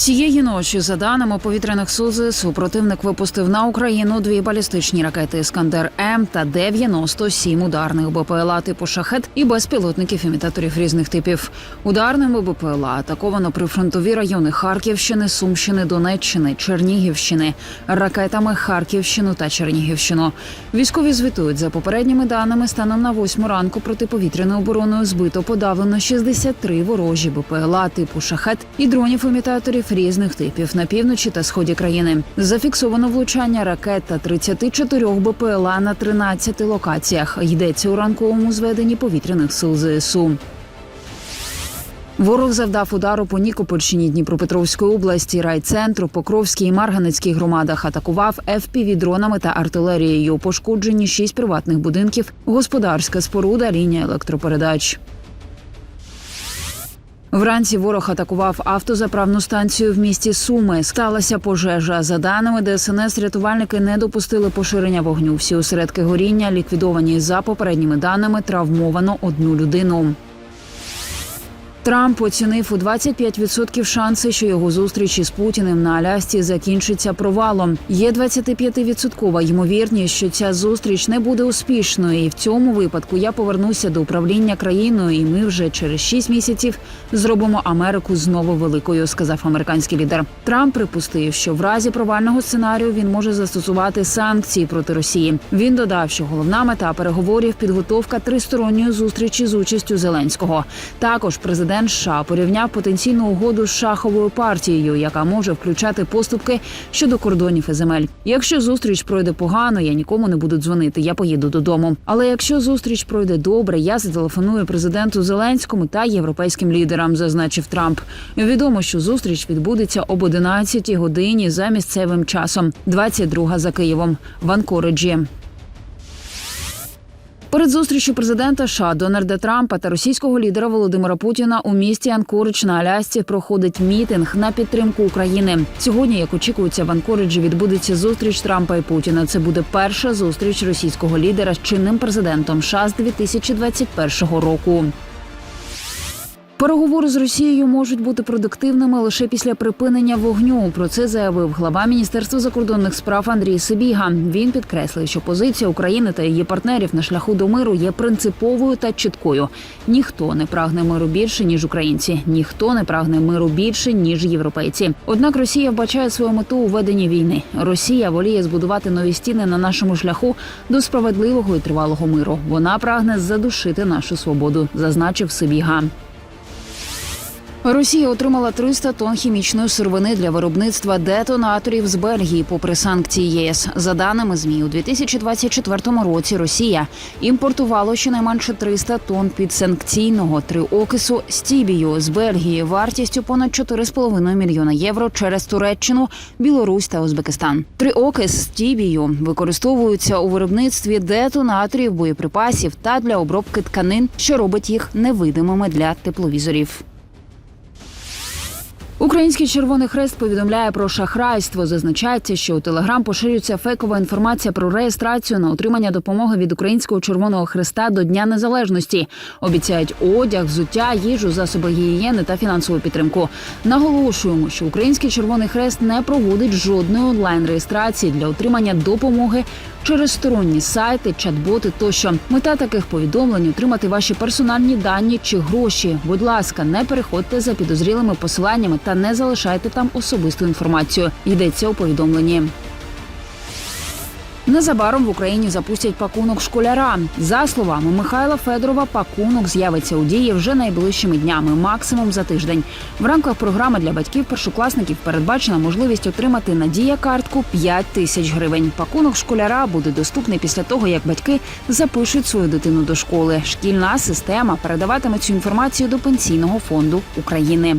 Цієї ночі, за даними повітряних сил ЗСУ, противник випустив на Україну дві балістичні ракети Іскандер М та 97 ударних БПЛА типу шахет і безпілотників імітаторів різних типів. Ударними БПЛА атаковано прифронтові райони Харківщини, Сумщини, Донеччини, Чернігівщини, ракетами Харківщину та Чернігівщину. Військові звітують за попередніми даними. Станом на восьму ранку протиповітряною обороною збито подавлено 63 ворожі БПЛА типу шахет і дронів імітаторів різних типів на півночі та сході країни. Зафіксовано влучання ракет та 34 БПЛА на 13 локаціях. Йдеться у ранковому зведенні повітряних сил ЗСУ. Ворог завдав удару по Нікопольщині Дніпропетровської області, райцентру, Покровській і Марганецькій громадах. Атакував fpv дронами та артилерією. Пошкоджені шість приватних будинків, господарська споруда, лінія електропередач. Вранці ворог атакував автозаправну станцію в місті Суми. Сталася пожежа. За даними ДСНС, рятувальники не допустили поширення вогню. Всі осередки горіння ліквідовані за попередніми даними. Травмовано одну людину. Трамп оцінив у 25% шанси, що його зустріч із Путіним на Алясці закінчиться провалом. Є 25% ймовірність, що ця зустріч не буде успішною. І в цьому випадку я повернуся до управління країною, і ми вже через 6 місяців зробимо Америку знову великою, сказав американський лідер. Трамп припустив, що в разі провального сценарію він може застосувати санкції проти Росії. Він додав, що головна мета переговорів підготовка тристоронньої зустрічі з участю Зеленського. Також президент США порівняв потенційну угоду з шаховою партією, яка може включати поступки щодо кордонів і земель. Якщо зустріч пройде погано, я нікому не буду дзвонити. Я поїду додому. Але якщо зустріч пройде добре, я зателефоную президенту Зеленському та європейським лідерам, зазначив Трамп. Відомо, що зустріч відбудеться об 11 годині за місцевим часом, 22 за Києвом в Анкориджі. Перед зустрічю президента США Дональда Трампа та російського лідера Володимира Путіна у місті Анкоридж на Алясці проходить мітинг на підтримку України. Сьогодні, як очікується, в Анкориджі відбудеться зустріч Трампа і Путіна. Це буде перша зустріч російського лідера з чинним президентом США з 2021 року. Переговори з Росією можуть бути продуктивними лише після припинення вогню. Про це заявив глава Міністерства закордонних справ Андрій Сибіга. Він підкреслив, що позиція України та її партнерів на шляху до миру є принциповою та чіткою. Ніхто не прагне миру більше ніж українці, ніхто не прагне миру більше ніж європейці. Однак Росія вбачає свою мету у веденні війни. Росія воліє збудувати нові стіни на нашому шляху до справедливого і тривалого миру. Вона прагне задушити нашу свободу, зазначив Сибіга. Росія отримала 300 тонн хімічної сировини для виробництва детонаторів з Бельгії, попри санкції ЄС. За даними змі, у 2024 році Росія імпортувала щонайменше 300 тонн підсанкційного триокису стібію з Бельгії вартістю понад 4,5 мільйона євро через Туреччину, Білорусь та Узбекистан. Триокис стібію використовуються у виробництві детонаторів, боєприпасів та для обробки тканин, що робить їх невидимими для тепловізорів. Український Червоний Хрест повідомляє про шахрайство. Зазначається, що у Телеграм поширюється фейкова інформація про реєстрацію на отримання допомоги від Українського Червоного Хреста до Дня Незалежності. Обіцяють одяг, взуття, їжу, засоби гігієни та фінансову підтримку. Наголошуємо, що Український Червоний Хрест не проводить жодної онлайн реєстрації для отримання допомоги через сторонні сайти, чат-боти тощо. Мета таких повідомлень отримати ваші персональні дані чи гроші. Будь ласка, не переходьте за підозрілими посиланнями та не залишайте там особисту інформацію. Йдеться у повідомленні. Незабаром в Україні запустять пакунок школяра. За словами Михайла Федорова, пакунок з'явиться у дії вже найближчими днями, максимум за тиждень. В рамках програми для батьків першокласників передбачена можливість отримати надія картку 5 тисяч гривень. Пакунок школяра буде доступний після того, як батьки запишуть свою дитину до школи. Шкільна система передаватиме цю інформацію до пенсійного фонду України.